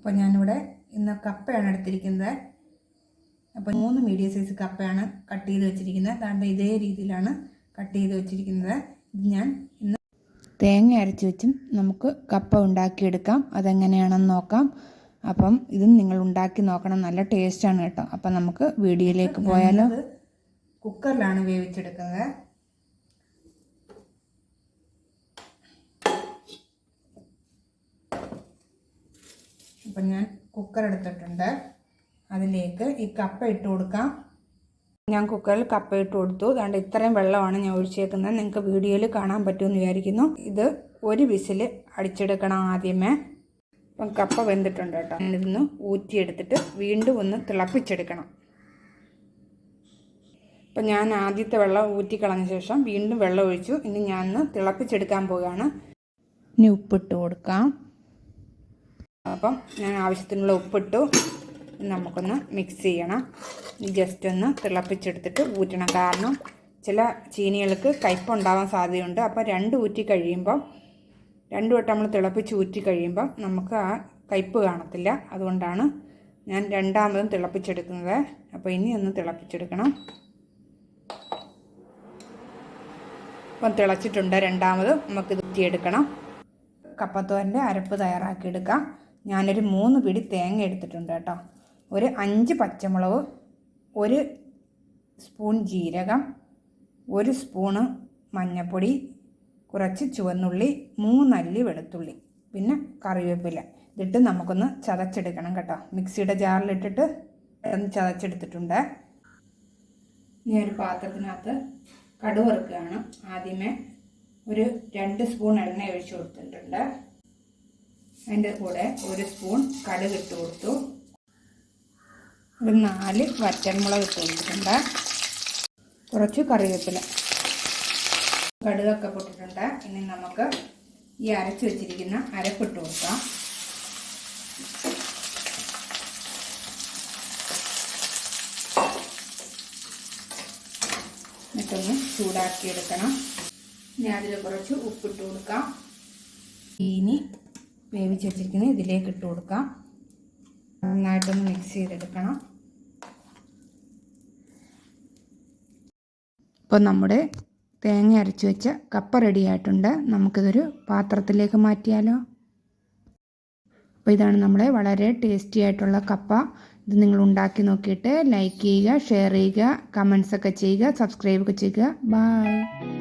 അപ്പോൾ ഞാനിവിടെ ഇന്ന് കപ്പയാണ് എടുത്തിരിക്കുന്നത്. അപ്പോൾ മൂന്ന് മീഡിയം സൈസ് കപ്പയാണ് കട്ട് ചെയ്ത് വെച്ചിരിക്കുന്നത്. താണ്ട ഇതേ രീതിയിലാണ് കട്ട് ചെയ്ത് വെച്ചിരിക്കുന്നത്. ഇത് ഞാൻ ഇന്ന് തേങ്ങ അരച്ച് വെച്ചും നമുക്ക് കപ്പ ഉണ്ടാക്കിയെടുക്കാം. അതെങ്ങനെയാണെന്ന് നോക്കാം. അപ്പം ഇതും നിങ്ങൾ ഉണ്ടാക്കി നോക്കണം. നല്ല ടേസ്റ്റാണ് കേട്ടോ. അപ്പം നമുക്ക് വീഡിയോയിലേക്ക് പോയാലോ? കുക്കറിലാണ് വേവിച്ചെടുക്കുന്നത്. അപ്പം ഞാൻ കുക്കർ എടുത്തിട്ടുണ്ട്. അതിലേക്ക് ഈ കപ്പ ഇട്ട് കൊടുക്കാം. ഞാൻ കുക്കറിൽ കപ്പ ഇട്ട് കൊടുത്തു. അതുകൊണ്ട് ഇത്രയും വെള്ളമാണ് ഞാൻ ഒഴിച്ചേക്കുന്നത്. നിങ്ങൾക്ക് വീഡിയോയിൽ കാണാൻ പറ്റുമെന്ന് വിചാരിക്കുന്നു. ഇത് ഒരു വിസിൽ അടിച്ചെടുക്കണം ആദ്യമേ. അപ്പം കപ്പ വെന്തിട്ടുണ്ട് കേട്ടോ. ഇതിന്ന് ഊറ്റിയെടുത്തിട്ട് വീണ്ടും ഒന്ന് തിളപ്പിച്ചെടുക്കണം. അപ്പം ഞാൻ ആദ്യത്തെ വെള്ളം ഊറ്റിക്കളഞ്ഞ ശേഷം വീണ്ടും വെള്ളം ഒഴിച്ചു. ഇനി ഞാൻ തിളപ്പിച്ചെടുക്കാൻ പോവുകയാണ്. ഇനി ഉപ്പിട്ട് കൊടുക്കാം. അപ്പം ഞാൻ ആവശ്യത്തിനുള്ള ഉപ്പിട്ടു. നമുക്കൊന്ന് മിക്സ് ചെയ്യണം. ജസ്റ്റ് ഒന്ന് തിളപ്പിച്ചെടുത്തിട്ട് ഊറ്റണം. കാരണം ചില ചീനികൾക്ക് കയ്പുണ്ടാവാൻ സാധ്യതയുണ്ട്. അപ്പോൾ രണ്ട് ഊറ്റി കഴിയുമ്പം രണ്ട് വട്ടം നമ്മൾ തിളപ്പിച്ച് ഊറ്റി കഴിയുമ്പം നമുക്ക് ആ കയ്പ് കാണത്തില്ല. അതുകൊണ്ടാണ് ഞാൻ രണ്ടാമതും തിളപ്പിച്ചെടുക്കുന്നത്. അപ്പോൾ ഇനി ഒന്ന് തിളപ്പിച്ചെടുക്കണം. അപ്പം തിളച്ചിട്ടുണ്ട് രണ്ടാമതും. നമുക്ക് ഇത് ഊറ്റിയെടുക്കണം. കപ്പത്തോരന്റെ അരപ്പ് തയ്യാറാക്കിയെടുക്കാം. ഞാനൊരു മൂന്ന് പിടി തേങ്ങ എടുത്തിട്ടുണ്ട് കേട്ടോ. ഒരു അഞ്ച് പച്ചമുളക് ഒരു സ്പൂൺ ജീരകം ഒരു സ്പൂണ് മഞ്ഞൾപ്പൊടി കുറച്ച് ചുവന്നുള്ളി മൂന്നല്ലി വെളുത്തുള്ളി പിന്നെ കറിവേപ്പില. ഇതിട്ട് നമുക്കൊന്ന് ചതച്ചെടുക്കണം കേട്ടോ. മിക്സിയുടെ ജാറിലിട്ടിട്ട് ഒന്ന് ചതച്ചെടുത്തിട്ടുണ്ട്. ഇനി ഒരു പാത്രത്തിനകത്ത് കടുവറുക്കുകയാണ് ആദ്യമേ ഒരു രണ്ട് സ്പൂൺ എണ്ണ ഒഴിച്ചു കൊടുത്തിട്ടുണ്ട്. അതിന്റെ കൂടെ ഒരു സ്പൂൺ കടുക് ഇട്ട് കൊടുത്തു. ഒരു നാല് വറ്റൻമുളക് ഇട്ട് കൊടുത്തിട്ടുണ്ട്. കുറച്ച് കറിവേപ്പില. കടുകൊക്കെ പൊട്ടിട്ടുണ്ട്. ഇനി നമുക്ക് ഈ അരച്ച് വെച്ചിരിക്കുന്ന അരപ്പിട്ട് കൊടുക്കാം. എന്നിട്ടൊന്ന് ചൂടാക്കിയെടുക്കണം. ഇനി അതിൽ കുറച്ച് ഉപ്പിട്ട് കൊടുക്കാം. ഇനി വേവിച്ച് വെച്ചിരിക്കുന്നത് ഇതിലേക്ക് ഇട്ട് കൊടുക്കാം. നന്നായിട്ടൊന്ന് മിക്സ് ചെയ്തെടുക്കണം. ഇപ്പോൾ നമ്മുടെ തേങ്ങ അരച്ച് വെച്ച കപ്പ റെഡി ആയിട്ടുണ്ട്. നമുക്കിതൊരു പാത്രത്തിലേക്ക് മാറ്റിയാലോ? അപ്പോൾ ഇതാണ് നമ്മുടെ വളരെ ടേസ്റ്റി ആയിട്ടുള്ള കപ്പ. ഇത് നിങ്ങൾ ഉണ്ടാക്കി നോക്കിയിട്ട് ലൈക്ക് ചെയ്യുക ഷെയർ ചെയ്യുക കമൻസ് ഒക്കെ ചെയ്യുക സബ്സ്ക്രൈബ് ഒക്കെ ചെയ്യുക. ബൈ